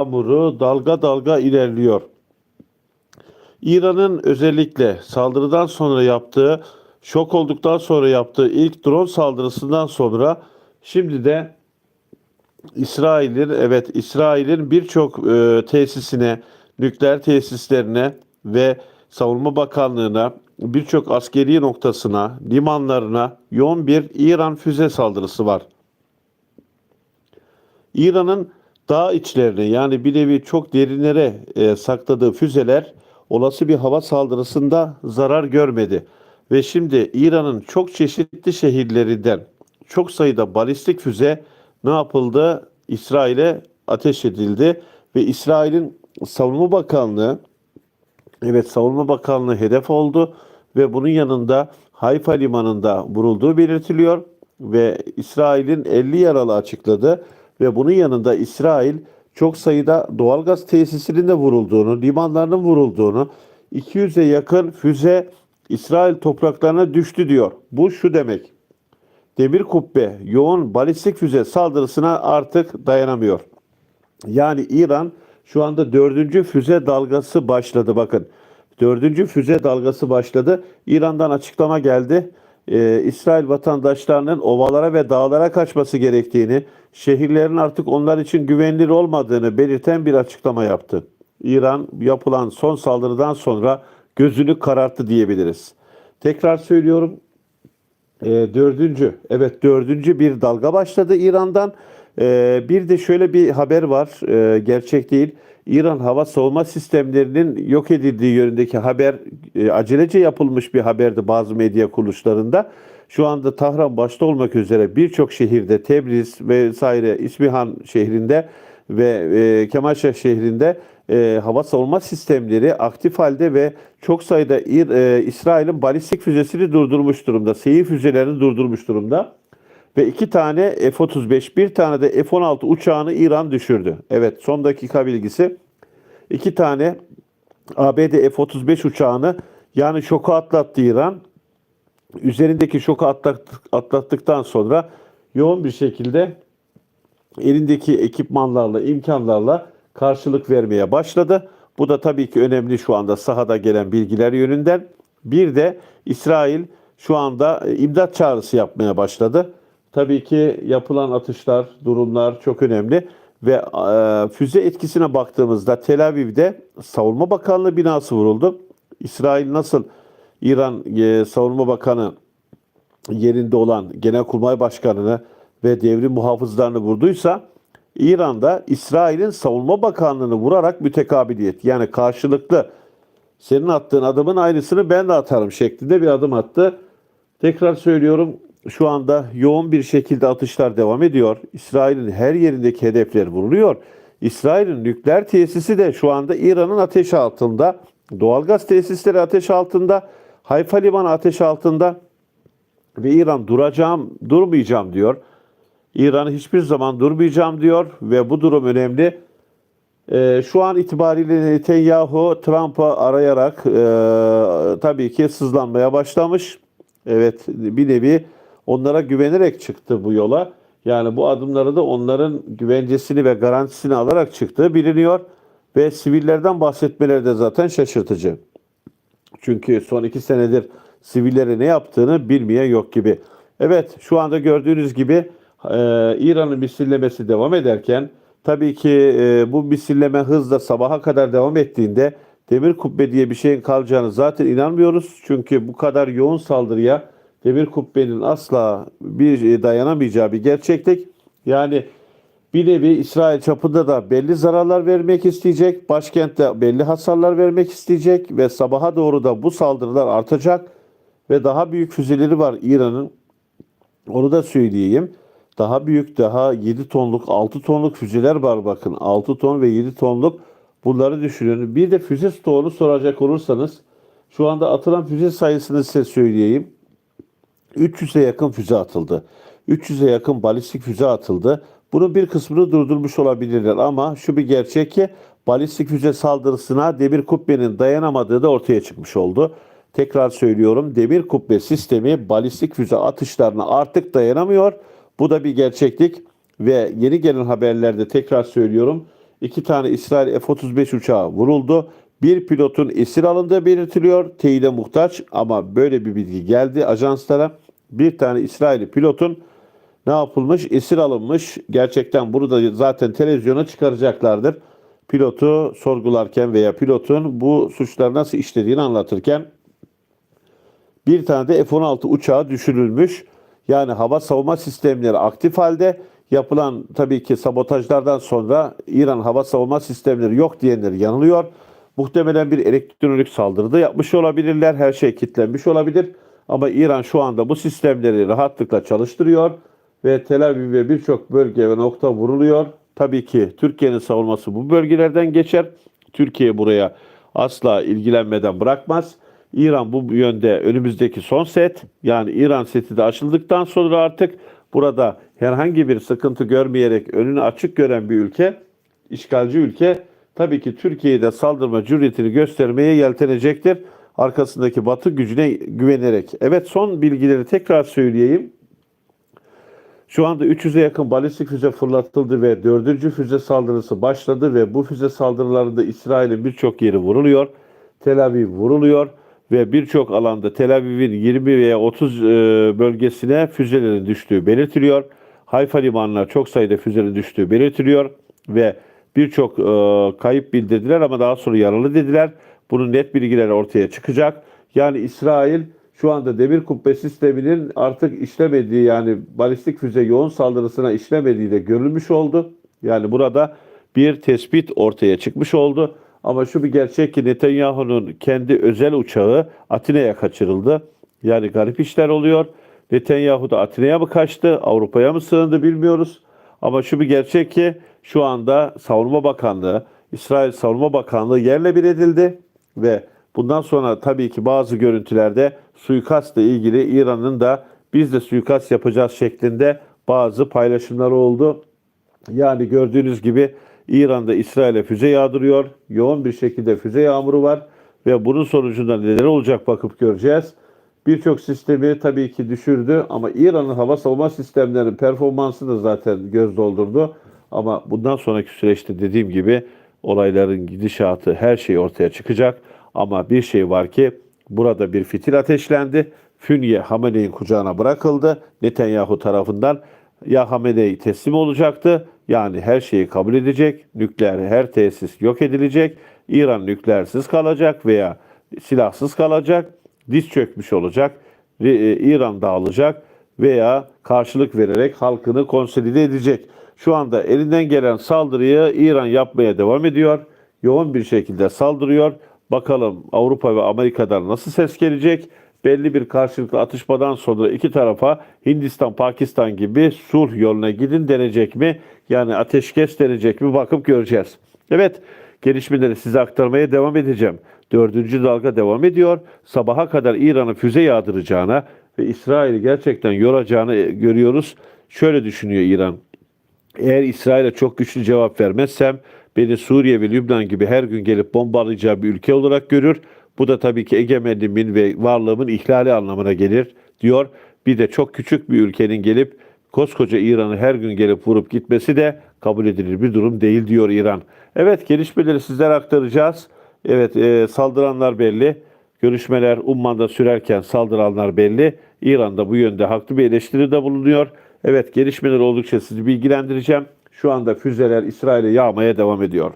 yağmuru dalga dalga ilerliyor. İran'ın özellikle saldırıdan sonra yaptığı, şok olduktan sonra yaptığı ilk drone saldırısından sonra şimdi de İsrail'in evet İsrail'in birçok e, tesisine, nükleer tesislerine ve Savunma Bakanlığı'na, birçok askeri noktasına, limanlarına yoğun bir İran füze saldırısı var. İran'ın dağ içlerine yani bir nevi çok derinlere e, sakladığı füzeler olası bir hava saldırısında zarar görmedi. Ve şimdi İran'ın çok çeşitli şehirlerinden çok sayıda balistik füze ne yapıldı? İsrail'e ateş edildi ve İsrail'in Savunma Bakanlığı evet Savunma Bakanlığı hedef oldu ve bunun yanında Hayfa limanında vurulduğu belirtiliyor ve İsrail'in 50 yaralı açıkladı ve bunun yanında İsrail çok sayıda doğalgaz tesisinin de vurulduğunu, limanlarının vurulduğunu, 200'e yakın füze İsrail topraklarına düştü diyor. Bu şu demek. Demir kubbe yoğun balistik füze saldırısına artık dayanamıyor. Yani İran şu anda dördüncü füze dalgası başladı bakın. Dördüncü füze dalgası başladı. İran'dan açıklama geldi. Ee, İsrail vatandaşlarının ovalara ve dağlara kaçması gerektiğini, şehirlerin artık onlar için güvenilir olmadığını belirten bir açıklama yaptı. İran yapılan son saldırıdan sonra gözünü kararttı diyebiliriz. Tekrar söylüyorum e, dördüncü, evet dördüncü bir dalga başladı İran'dan. E, bir de şöyle bir haber var, e, gerçek değil. İran hava savunma sistemlerinin yok edildiği yönündeki haber e, acelece yapılmış bir haberdi bazı medya kuruluşlarında. Şu anda Tahran başta olmak üzere birçok şehirde, Tebriz vesaire, İsmihan şehrinde ve e, Kemalşah şehrinde e, hava savunma sistemleri aktif halde ve çok sayıda e, İsrail'in balistik füzesini durdurmuş durumda. Seyir füzelerini durdurmuş durumda. Ve iki tane F-35, bir tane de F-16 uçağını İran düşürdü. Evet son dakika bilgisi. İki tane ABD F-35 uçağını yani şoku atlattı İran. Üzerindeki şoku atlattık, atlattıktan sonra yoğun bir şekilde elindeki ekipmanlarla, imkanlarla karşılık vermeye başladı. Bu da tabii ki önemli şu anda sahada gelen bilgiler yönünden. Bir de İsrail şu anda e, imdat çağrısı yapmaya başladı. Tabii ki yapılan atışlar, durumlar çok önemli ve e, füze etkisine baktığımızda Tel Aviv'de Savunma Bakanlığı binası vuruldu. İsrail nasıl İran e, Savunma Bakanı yerinde olan Genelkurmay Başkanı'nı ve devrim muhafızlarını vurduysa İran'da İsrail'in Savunma Bakanlığı'nı vurarak mütekabiliyet yani karşılıklı senin attığın adımın aynısını ben de atarım şeklinde bir adım attı. Tekrar söylüyorum şu anda yoğun bir şekilde atışlar devam ediyor. İsrail'in her yerindeki hedefler vuruluyor. İsrail'in nükleer tesisi de şu anda İran'ın ateş altında. Doğalgaz tesisleri ateş altında. Hayfa limanı ateş altında. Ve İran duracağım, durmayacağım diyor. İran hiçbir zaman durmayacağım diyor ve bu durum önemli. Ee, şu an itibariyle Netanyahu Trump'ı arayarak e, tabii ki sızlanmaya başlamış. Evet bir nevi onlara güvenerek çıktı bu yola. Yani bu adımları da onların güvencesini ve garantisini alarak çıktığı biliniyor. Ve sivillerden bahsetmeleri de zaten şaşırtıcı. Çünkü son iki senedir sivillere ne yaptığını bilmeyen yok gibi. Evet şu anda gördüğünüz gibi e, İran'ın misillemesi devam ederken tabii ki e, bu misilleme hızla sabaha kadar devam ettiğinde demir kubbe diye bir şeyin kalacağını zaten inanmıyoruz. Çünkü bu kadar yoğun saldırıya demir kubbenin asla bir dayanamayacağı bir gerçeklik. Yani bir nevi İsrail çapında da belli zararlar vermek isteyecek. Başkentte belli hasarlar vermek isteyecek ve sabaha doğru da bu saldırılar artacak ve daha büyük füzeleri var İran'ın. Onu da söyleyeyim. Daha büyük, daha 7 tonluk, 6 tonluk füzeler var bakın. 6 ton ve 7 tonluk bunları düşünün. Bir de füze stoğunu soracak olursanız şu anda atılan füze sayısını size söyleyeyim. 300'e yakın füze atıldı. 300'e yakın balistik füze atıldı. Bunun bir kısmını durdurmuş olabilirler ama şu bir gerçek ki balistik füze saldırısına demir kubbenin dayanamadığı da ortaya çıkmış oldu. Tekrar söylüyorum demir kubbe sistemi balistik füze atışlarına artık dayanamıyor. Bu da bir gerçeklik ve yeni gelen haberlerde tekrar söylüyorum iki tane İsrail F-35 uçağı vuruldu. Bir pilotun esir alındığı belirtiliyor. Teyide muhtaç ama böyle bir bilgi geldi ajanslara. Bir tane İsrail pilotun ne yapılmış? Esir alınmış. Gerçekten bunu da zaten televizyona çıkaracaklardır. Pilotu sorgularken veya pilotun bu suçları nasıl işlediğini anlatırken bir tane de F-16 uçağı düşürülmüş. Yani hava savunma sistemleri aktif halde. Yapılan tabii ki sabotajlardan sonra İran hava savunma sistemleri yok diyenler yanılıyor. Muhtemelen bir elektronik saldırı da yapmış olabilirler. Her şey kilitlenmiş olabilir. Ama İran şu anda bu sistemleri rahatlıkla çalıştırıyor ve Tel Aviv ve birçok bölge ve nokta vuruluyor. Tabii ki Türkiye'nin savunması bu bölgelerden geçer. Türkiye buraya asla ilgilenmeden bırakmaz. İran bu yönde önümüzdeki son set yani İran seti de açıldıktan sonra artık burada herhangi bir sıkıntı görmeyerek önünü açık gören bir ülke, işgalci ülke tabii ki Türkiye'ye de saldırma cüretini göstermeye yeltenecektir. Arkasındaki batı gücüne güvenerek. Evet son bilgileri tekrar söyleyeyim. Şu anda 300'e yakın balistik füze fırlatıldı ve dördüncü füze saldırısı başladı ve bu füze saldırılarında İsrail'in birçok yeri vuruluyor. Tel Aviv vuruluyor ve birçok alanda Tel Aviv'in 20 veya 30 e, bölgesine füzelerin düştüğü belirtiliyor. Hayfa limanına çok sayıda füzenin düştüğü belirtiliyor ve birçok e, kayıp bildirdiler ama daha sonra yaralı dediler. Bunun net bilgileri ortaya çıkacak. Yani İsrail şu anda demir kubbe sisteminin artık işlemediği yani balistik füze yoğun saldırısına işlemediği de görülmüş oldu. Yani burada bir tespit ortaya çıkmış oldu. Ama şu bir gerçek ki Netanyahu'nun kendi özel uçağı Atina'ya kaçırıldı. Yani garip işler oluyor. Netanyahu da Atina'ya mı kaçtı, Avrupa'ya mı sığındı bilmiyoruz. Ama şu bir gerçek ki şu anda Savunma Bakanlığı, İsrail Savunma Bakanlığı yerle bir edildi ve bundan sonra tabii ki bazı görüntülerde suikastla ilgili İran'ın da biz de suikast yapacağız şeklinde bazı paylaşımları oldu. Yani gördüğünüz gibi İran'da İsrail'e füze yağdırıyor. Yoğun bir şekilde füze yağmuru var ve bunun sonucunda neler olacak bakıp göreceğiz. Birçok sistemi tabii ki düşürdü ama İran'ın hava savunma sistemlerinin performansı da zaten göz doldurdu. Ama bundan sonraki süreçte dediğim gibi olayların gidişatı her şey ortaya çıkacak. Ama bir şey var ki burada bir fitil ateşlendi. Fünye Hamene'nin kucağına bırakıldı Netanyahu tarafından. Ya Hamenei teslim olacaktı yani her şeyi kabul edecek, nükleer her tesis yok edilecek, İran nükleersiz kalacak veya silahsız kalacak, diz çökmüş olacak, e, İran dağılacak veya karşılık vererek halkını konsolide edecek. Şu anda elinden gelen saldırıyı İran yapmaya devam ediyor. Yoğun bir şekilde saldırıyor. Bakalım Avrupa ve Amerika'dan nasıl ses gelecek? belli bir karşılıklı atışmadan sonra iki tarafa Hindistan, Pakistan gibi sulh yoluna gidin denecek mi? Yani ateşkes denecek mi? Bakıp göreceğiz. Evet, gelişmeleri size aktarmaya devam edeceğim. Dördüncü dalga devam ediyor. Sabaha kadar İran'ın füze yağdıracağına ve İsrail'i gerçekten yoracağını görüyoruz. Şöyle düşünüyor İran. Eğer İsrail'e çok güçlü cevap vermezsem beni Suriye ve Lübnan gibi her gün gelip bombalayacağı bir ülke olarak görür. Bu da tabii ki egemenliğimin ve varlığımın ihlali anlamına gelir diyor. Bir de çok küçük bir ülkenin gelip koskoca İran'ı her gün gelip vurup gitmesi de kabul edilir bir durum değil diyor İran. Evet gelişmeleri sizlere aktaracağız. Evet e, saldıranlar belli. Görüşmeler Umman'da sürerken saldıranlar belli. İran'da bu yönde haklı bir eleştiride bulunuyor. Evet gelişmeler oldukça sizi bilgilendireceğim. Şu anda füzeler İsrail'e yağmaya devam ediyor.